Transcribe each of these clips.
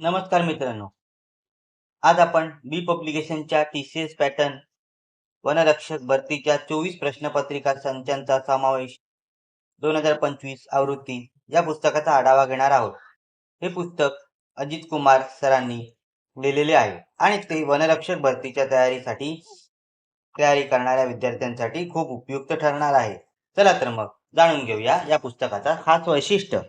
नमस्कार मित्रांनो. आज आपण बी पब्लिकेशनच्या टी सी एस पॅटर्न वनरक्षक भरतीच्या चोवीस प्रश्नपत्रिका संचांचा समावेश दोन हजार पंचवीस आवृत्ती या पुस्तकाचा आढावा घेणार आहोत. हे पुस्तक अजित कुमार सरांनी लिहिलेले आहे आणि ते वनरक्षक भरतीच्या तयारीसाठी तयारी करणाऱ्या विद्यार्थ्यांसाठी खूप उपयुक्त ठरणार आहे. चला तर मग जाणून घेऊया या पुस्तकाचा खास वैशिष्ट्य.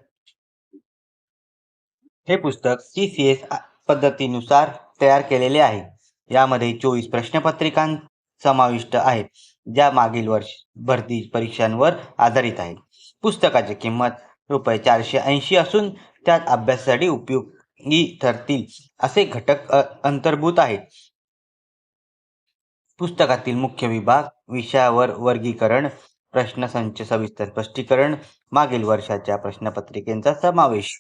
हे पुस्तक सी सी एस पद्धतीनुसार तयार केलेले आहे. यामध्ये चोवीस प्रश्नपत्रिकां समाविष्ट आहेत ज्या मागील वर्ष भरती परीक्षांवर आधारित आहेत. पुस्तकाची किंमत रुपये चारशे ऐंशी असून त्यात अभ्यासासाठी उपयोगी ठरतील असे घटक अ, अंतर्भूत आहेत. पुस्तकातील मुख्य विभाग विषयावर वर्गीकरण प्रश्नसंच सविस्तर स्पष्टीकरण मागील वर्षाच्या प्रश्नपत्रिकेचा समावेश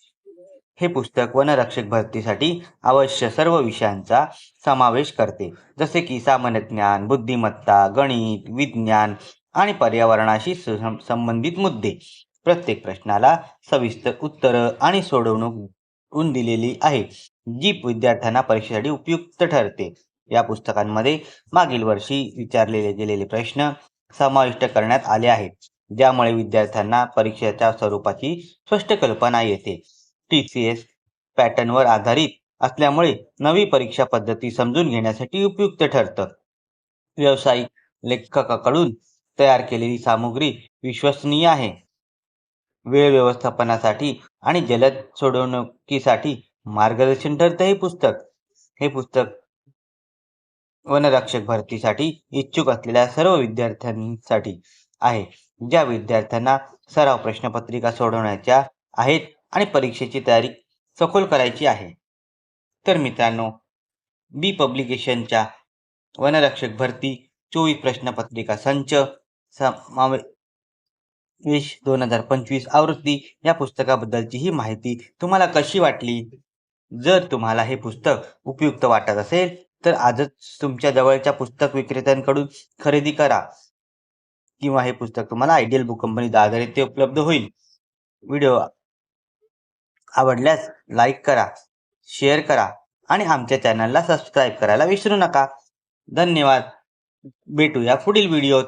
हे पुस्तक वनरक्षक भरतीसाठी आवश्यक सर्व विषयांचा समावेश करते. जसे की सामान्य ज्ञान बुद्धिमत्ता गणित विज्ञान आणि पर्यावरणाशी संबंधित मुद्दे. प्रत्येक प्रश्नाला सविस्तर उत्तरं आणि सोडवणूक दिलेली आहे जी विद्यार्थ्यांना परीक्षेसाठी उपयुक्त ठरते. या पुस्तकांमध्ये मागील वर्षी विचारलेले गेलेले प्रश्न समाविष्ट करण्यात आले आहेत ज्यामुळे विद्यार्थ्यांना परीक्षेच्या स्वरूपाची स्पष्ट कल्पना येते. टी सी एस पॅटर्नवर आधारित असल्यामुळे नवी परीक्षा पद्धती समजून घेण्यासाठी उपयुक्त ठरतं. व्यावसायिक लेखकाकडून तयार केलेली सामुग्री विश्वसनीय आहे. वेळ व्यवस्थापनासाठी आणि जलद सोडवणुकीसाठी मार्गदर्शन ठरतं हे पुस्तक. हे पुस्तक वनरक्षक भरतीसाठी इच्छुक असलेल्या सर्व विद्यार्थ्यांसाठी आहे. ज्या विद्यार्थ्यांना सराव प्रश्नपत्रिका सोडवण्याच्या आहेत आणि परीक्षेची तयारी सखोल करायची आहे. तर मित्रांनो बी पब्लिकेशनच्या वनरक्षक भरती चोवीस प्रश्नपत्रिका संच समावेश दोन हजार पंचवीस आवृत्ती या पुस्तकाबद्दलची ही माहिती तुम्हाला कशी वाटली? जर तुम्हाला हे पुस्तक उपयुक्त वाटत असेल तर आजच तुमच्या जवळच्या पुस्तक विक्रेत्यांकडून खरेदी करा. किंवा हे पुस्तक तुम्हाला आयडियल बुक कंपनी दादर येथे उपलब्ध होईल. व्हिडिओ आवडल्यास लाईक करा शेअर करा आणि आमच्या चॅनलला सबस्क्राईब करायला विसरू नका. धन्यवाद. भेटूया पुढील व्हिडिओत